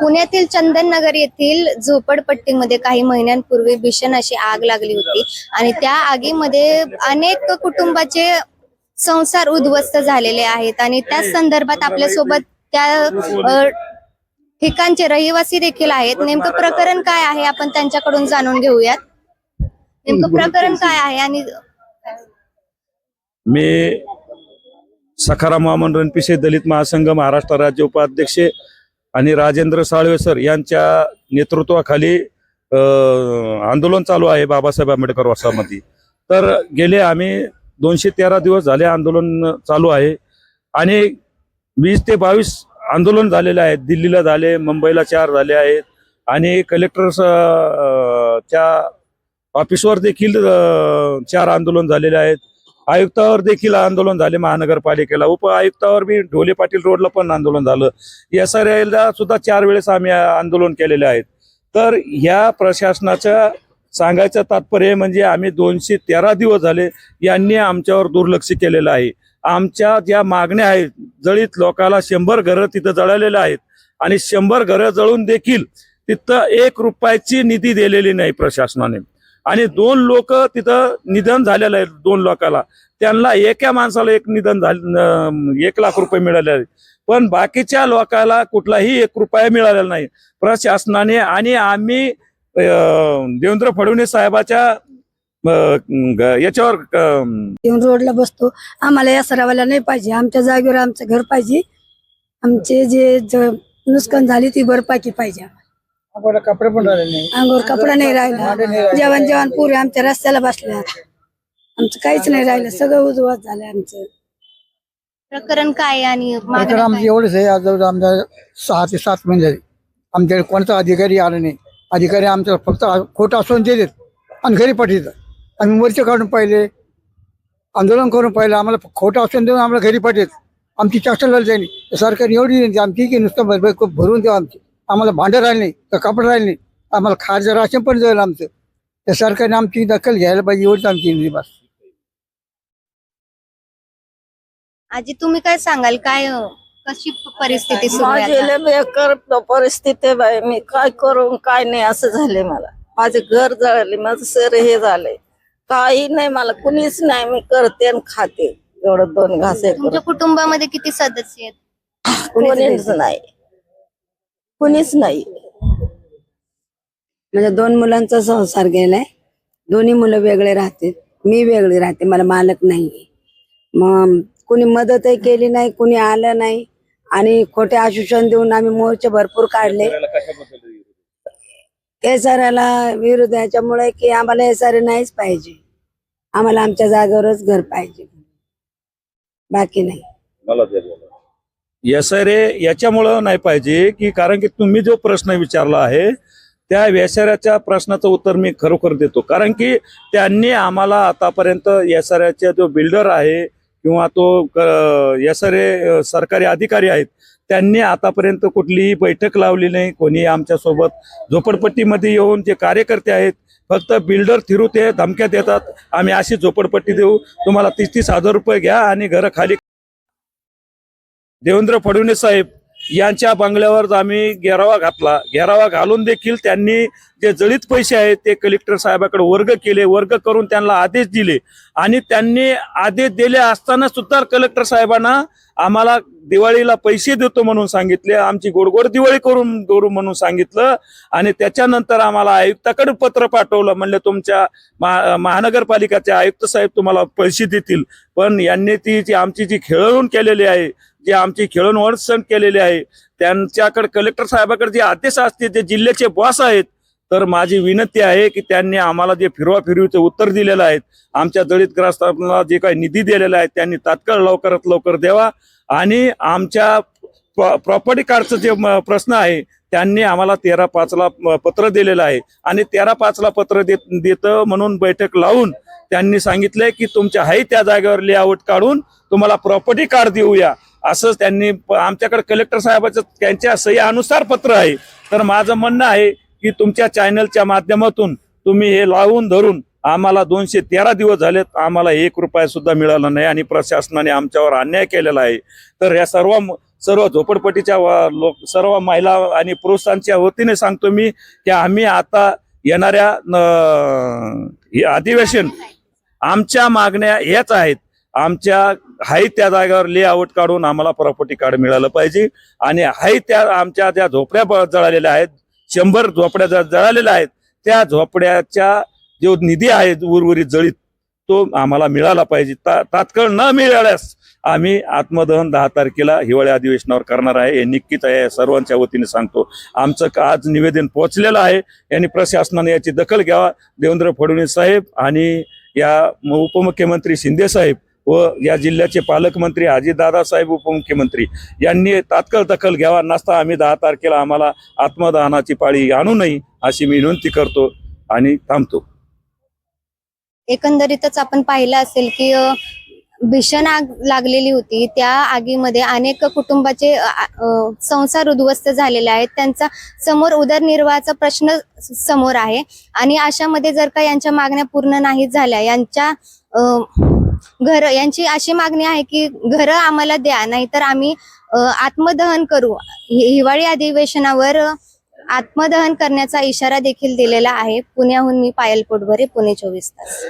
पुण्यातील चंदननगर येथील झोपडपट्टीमध्ये काही महिन्यांपूर्वी भीषण अशी आग लागली होती. आणि त्या आगीमध्ये अनेक कुटुंबाचे संसार उद्ध्वस्त झालेले आहेत. आणि त्या संदर्भात आपल्यासोबत त्या ठिकाणचे रहिवासी देखील आहेत. नेमकं प्रकरण काय आहे? आपण त्यांच्याकडून जाणून घेऊयात. नेमकं प्रकरण काय आहे? आणि मी सखाराम वामन रणपिसे दलित महासंघ महाराष्ट्र राज्य उपाध्यक्ष आणि राजेंद्र साळवे सर यांच्या नेतृत्वाखाली आंदोलन चालू आहे बाबासाहेब आंबेडकर वसाहती तर गेले आम्ही दोनशे तेरा दिवस झाले आंदोलन चालू आहे. आणि वीस ते बावीस आंदोलन झालेले आहेत. दिल्लीला झाले मुंबईला चार झाले आहेत. आणि कलेक्टर च्या ऑफिसवर देखील चार आंदोलन झालेले आहेत. आयुक्तावर देखील आंदोलन झाले महानगरपालिकेला. उप आयुक्तावर बी ढोले पाटील रोडला पण आंदोलन झालं. एस आर एलला सुद्धा चार वेळेस आम्ही आंदोलन केलेले आहेत. तर ह्या प्रशासनाच्या सांगायचं तात्पर्य म्हणजे आम्ही दोनशे तेरा दिवस झाले यांनी आमच्यावर दुर्लक्ष केलेलं आहे. आमच्या ज्या मागण्या आहेत जळीत लोकाला शंभर घरं तिथं जळालेलं आहेत आणि शंभर घरं जळून देखील तिथं एक रुपयाची निधी दिलेली नाही प्रशासनाने. आणि दोन लोक तिथं निधन झालेलं आहे दोन लोकाला. त्यांना एका माणसाला एक निधन झालं एक लाख रुपये मिळाले आहेत. पण बाकीच्या लोकाला कुठलाही एक रुपया मिळालेला नाही. प्रशासनाने आणि आम्ही देवेंद्र फडणवीस साहेबाच्या याच्यावर येऊन रोडला बसतो. आम्हाला या सरावाला नाही पाहिजे. आमच्या जागेवर आमचं घर पाहिजे. आमचे जे नुकसान झाली ती भरपाई पाहिजे. कपडे पण राहिले नाही. अंगावर कपडा नाही राहिला. जेवण जेवण पुरे आमच्या रस्त्याला बसल्या. आमचं काहीच नाही राहिलं. सगळं उद्ध्वस्त झालं आमचं. प्रकरण काय आणि मागण्या आमचे काय? एवढेच आहे. आज जवळ आमच्या सहा ते सात महिने झाले. आमच्याकडे कोणता अधिकारी आला नाही. अधिकारी आमचं फक्त खोटं असून देतात आणि घरी पाठवतात. आम्ही मोर्चे काढून पाहिले. आंदोलन करून पाहिलं. आम्हाला खोटं असून देऊन आम्हाला घरी पाठवत आमची चर्चा झाली त्यांनी सरकारने एवढी नाही, आमची की नुसतं भरपाई खूप भरून द्या आमची. आम्हाला भांडं राहिले नाही तर कपडे राहिले नाही. आम्हाला खायचं राशन पण जाईल आमचं. त्या सरकारने आमची दखल घ्यायला पाहिजे एवढीच आमची बस. आजी तुम्ही काय सांगाल? काय अ, कशी परिस्थिती सुरू आहे माझी आता? लय बेकार प- परिस्थिती आहे बाई. मी काय करू काय नाही असं झालंय मला. माझे घर जळले माझं सर हे झालंय. काही नाही मला कुणीच नाही. मी करते आणि खाते. एवढं दोन घास तुमच्या कुटुंबामध्ये किती सदस्य आहेत? कुणीच नाही. कुणीच नाही. माझ्या दोन मुलांचा संसार गेलाय. दोन्ही मुलं वेगळे राहते मी वेगळी राहते. मला मालक नाही मग कुणी मदतही केली नाही कुणी आलं नाही. आणि खोटे आश्वासन देऊन आम्ही मोर्चे भरपूर काढले. एसआरला विरोध याच्यामुळे की आम्हाला एसआर नाहीच पाहिजे. आम्हाला आमच्या जागेवरच घर पाहिजे. बाकी नाही. एस आर याच्यामुळं नाही पाहिजे की कारण की तुम्ही जो प्रश्न विचारला आहे त्या व्यसाऱ्याच्या प्रश्नाचं उत्तर मी खरोखर देतो. कारण की त्यांनी आम्हाला आतापर्यंत एस आर जो बिल्डर आहे किंवा तो एस आर सरकारी अधिकारी आहेत त्यांनी आतापर्यंत कुठलीही बैठक लावली नाही. कोणी आमच्यासोबत झोपडपट्टीमध्ये येऊन जे कार्यकर्ते आहेत फक्त बिल्डर थिरू ते धमक्या देतात. आम्ही अशी झोपडपट्टी देऊ. तुम्हाला तीस तीस हजार रुपये घ्या आणि घरं खाली देवेंद्र फडणवीस साहेब यांच्या बंगल्यावर आम्ही घेरावा घातला. घेरावा घालून देखील त्यांनी जे जळीत पैसे आहेत ते कलेक्टर साहेबाकडे वर्ग केले. वर्ग करून त्यांना आदेश दिले. आणि त्यांनी आदेश दिले असताना सुद्धा कलेक्टर साहेबांना आम्हाला दिवाळीला पैसे देतो म्हणून सांगितले आमची गोडगोड दिवाळी करून करू म्हणून सांगितलं आणि त्याच्यानंतर आम्हाला आयुक्ताकडे पत्र पाठवलं म्हणलं तुमच्या महा महानगरपालिकाचे आयुक्त साहेब तुम्हाला पैसे देतील पण यांनी ती जी आमची जी खेळवणूक केलेली आहे जी आमची खेळून केलेली आहे त्यांच्याकडे कलेक्टर साहेबाकडे जे आदेश असते जे जिल्ह्याचे बॉस आहेत तर माझी विनंती आहे की त्यांनी आम्हाला जे फिरवाफिरवीचे उत्तर दिलेलं आहे आमच्या दलित ग्रास्तांना जे काही निधी दिलेला आहे त्यांनी तात्काळ लवकरात लवकर द्यावा. आणि आमच्या प्रॉपर्टी कार्डचं जे प्रश्न आहे त्यांनी आम्हाला तेरा पाचला पत्र दिलेलं आहे. आणि तेरा पाचला पत्र देत देतं म्हणून बैठक लावून त्यांनी सांगितलंय की तुमच्या हाई त्या जागेवर लेआउट काढून तुम्हाला प्रॉपर्टी कार्ड देऊया. असं त्यांनी आमच्याकडे कलेक्टर साहेबाचं त्यांच्या सह्यानुसार पत्र आहे. तर माझं म्हणणं आहे की तुमच्या चॅनलच्या माध्यमातून तुम्ही हे लावून धरून आम्हाला दोनशे तेरा दिवस झालेत आम्हाला एक रुपया सुद्धा मिळाला नाही आणि प्रशासनाने आमच्यावर अन्याय केलेला आहे. तर या सर्व सर्व झोपडपट्टीच्या लोक सर्व महिला आणि पुरुषांच्या वतीने सांगतो मी की आम्ही आता येणाऱ्या अधिवेशन आमच्या मागण्या हेच आहेत. आमच्या हाय त्या जागेवर लेआउट काढून आम्हाला प्रॉपर्टी कार्ड मिळालं पाहिजे आणि हाय त्या आमच्या ज्या झोपड्या ब- जळालेल्या आहेत शंभर झोपड्या ज्या जळालेल्या आहेत त्या झोपड्याच्या जो निधी आहे उर्वरित जळीत तो आम्हाला मिळाला पाहिजे. ता- तात्काळ न मिळाल्यास आम्ही आत्मदहन दहा तारखेला हिवाळी अधिवेशनावर करणार आहे. हे नक्कीच आहे सर्वांच्या वतीने सांगतो. आमचं का- आज निवेदन पोहोचलेलं आहे. यांनी प्रशासनाने याची दखल घ्यावा. देवेंद्र फडणवीस साहेब आणि या म- उपमुख्यमंत्री शिंदे साहेब व या जिल्ह्याचे पालकमंत्री अजितदादा साहेब उपमुख्यमंत्री यांनी तात्काळ दखल घ्यावा नसता आम्ही दहा तारखेला आम्हाला आत्मदहनाची पाळी आणू नये अशी मी विनंती करतो आणि थांबतो. एकंदरीतच आपण पाहिलं असेल की भीषण आग लागलेली होती. त्या आगीमध्ये अनेक कुटुंबाचे संसार उद्ध्वस्त झालेले आहेत. त्यांचा समोर उदरनिर्वाहाचा प्रश्न समोर आहे. आणि अशामध्ये जर का यांच्या मागण्या पूर्ण नाही झाल्या यांच्या घर यांची अशी मागणी आहे की घरं आम्हाला द्या नाहीतर आम्ही आत्मदहन करू. हिवाळी अधिवेशनावर आत्मदहन करण्याचा इशारा देखील दिलेला आहे. पुण्याहून मी पायल पोटभरे पुणे चोवीस तास.